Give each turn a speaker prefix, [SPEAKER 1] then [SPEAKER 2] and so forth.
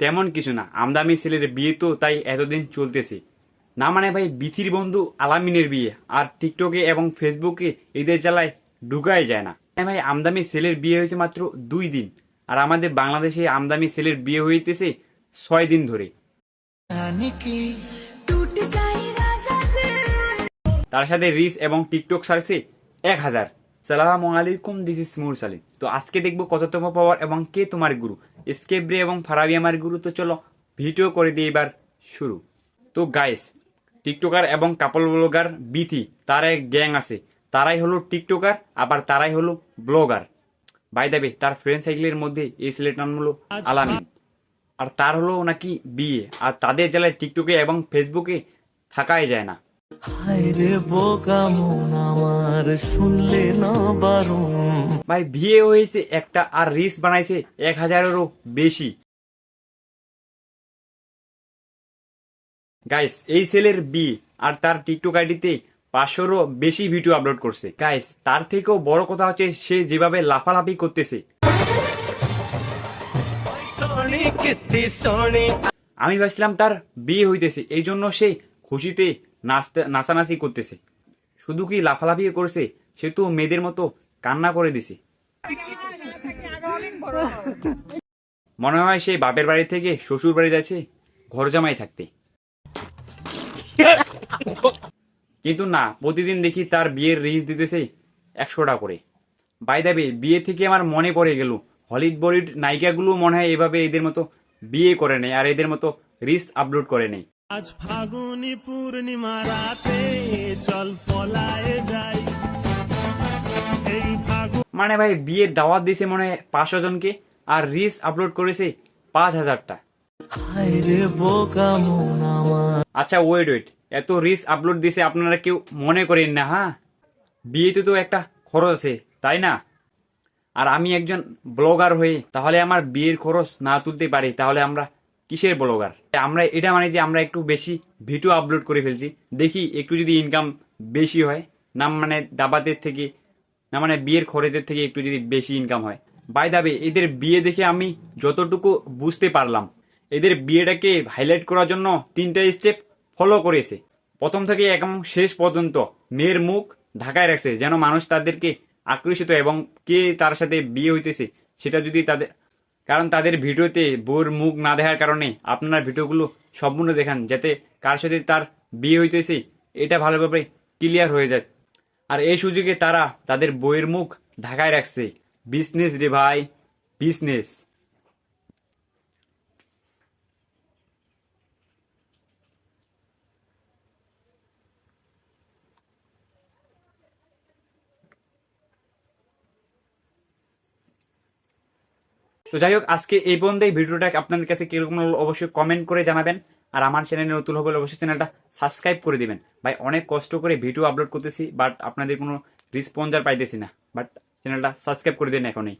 [SPEAKER 1] তেমন কিছু না। আমদামি ছেলের বিয়ে তো তাই এতদিন চলতেছে। না মানে ভাই বিথির বন্ধু আলামিনের বিয়ে আর টিকটকে এবং ফেসবুকে এদের জ্বালায় ঢুকাই যায় না। ভাই আমদামি ছেলের বিয়ে হয়েছে মাত্র দুই দিন আর আমাদের বাংলাদেশে আমদামি ছেলের বিয়ে হইতেছে ছয় দিন ধরে। তার সাথে রিস এবং টিকটক সারছে এক হাজার। সালাম আলাইকুম দিস ইস মুর সালিম তো আজকে দেখব কততম পাওয়ার এবং কে তোমার গুরু? স্কেব্রে এবং ফারাবি আমার গুরু। তো চলো ভিডিও করে দিয়ে এবার শুরু। তো গাইস টিকটকার এবং কাপল ব্লগার বিথি তার এক গ্যাং আছে। তারাই হলো টিকটকার আবার তারাই হলো ব্লগার বাই দেবে তার ফ্রেন্ড সাইকেলের মধ্যে এই ছেলেটার নাম হলো আলামিন। আর তার হলো নাকি বিয়ে আর তাদের জেলায় টিকটকে এবং ফেসবুকে থাকাই যায় না।
[SPEAKER 2] হায়রে বোকা মন আমার শুনলে না বারণ।
[SPEAKER 1] ভাই বিয়ে হয়েছে একটা আর রিস বানাইছে এক হাজারেরও বেশি। গাইস এই ছেলের বিয়ে আর তার টিকটক আইডিতে পাঁচশোরও বেশি ভিডিও আপলোড করছে। গাইস তার থেকেও বড় কথা হচ্ছে সে যেভাবে লাফালাফি করতেছে। আমি ভাবছিলাম তার বিয়ে হইতেছে এই জন্য সে খুশিতে নাচতে, নাচানাচি করতেছে। শুধু কি লাফালাফি করেছে, সে তো মেয়েদের মতো কান্না করে দিছে। মনে হয় সে বাপের বাড়ি থেকে শ্বশুর বাড়ি যাচ্ছে, ঘর জামাই থাকতে। কিন্তু না, প্রতিদিন দেখি তার বিয়ের রিচ দিতেছে একশোটা করে। বাই দাবি বিয়ে থেকে আমার মনে পড়ে গেল হলিউড বলিউড নায়িকাগুলো মনে হয় এভাবে এদের মতো বিয়ে করে নেই আর এদের মতো রিস আপলোড করে নেই
[SPEAKER 2] আজ ফাগুনি পূর্ণিমা রাতে চল পলায়ে যাই। এই ফাগুন
[SPEAKER 1] মানে ভাই বিয়ের দাওয়াত দিয়েছে মনে হয় পাঁচশো জনকে আর রিস আপলোড করেছে পাঁচ হাজারটা। আচ্ছা ওয়েট ওয়েট এত রিস আপলোড দিছে আপনারা কেউ মনে করেন না হ্যাঁ? বিয়েতে তো একটা খরচ আছে তাই না? আর আমি একজন ব্লগার হয়ে তাহলে আমার বিয়ের খরচ না তুলতে পারি তাহলে আমরা কিসের ব্লগার? আমরা, এটা মানে যে আমরা একটু বেশি ভিডিও আপলোড করে ফেলছি। দেখি একটু যদি ইনকাম বেশি হয়, না মানে দাবাতের থেকে, না মানে বিয়ের খরচের থেকে একটু যদি বেশি ইনকাম হয়। বাই দাবে এদের বিয়ে দেখে আমি যতটুকু বুঝতে পারলাম, এদের বিয়েটাকে হাইলাইট করার জন্য তিনটা স্টেপ ফলো করেছে। প্রথম থেকে একদম শেষ পর্যন্ত মেয়ের মুখ ঢাকায় রাখছে, যেন মানুষ তাদেরকে আকর্ষিত এবং কে তার সাথে বিয়ে হইতেছে, সেটা যদি তাদের কারণ তাদের ভিডিওতে বউর মুখ না দেখার কারণে আপনারা ভিডিওগুলো সম্পূর্ণ দেখান, যাতে কার সাথে তার বিয়ে হইতেছে এটা ভালোভাবে ক্লিয়ার হয়ে যায়। আর এই সুযোগে তারা তাদের বইয়ের মুখ ঢাকায় রাখছে। বিজনেস রে ভাই বিজনেস তো যাই হোক, আজকে এই পর্যন্তই। ভিডিওটা আপনাদের কাছে কীরকম অবশ্যই কমেন্ট করে জানাবেন। আর আমার চ্যানেলে নতুন হবে অবশ্যই চ্যানেলটা সাবস্ক্রাইব করে দিবেন। ভাই, অনেক কষ্ট করে ভিডিও আপলোড করতেছি বাট আপনাদের কোনো রিসপন্সার আর পাইতেছি না। বাট চ্যানেলটা সাবস্ক্রাইব করে দিন এখনই।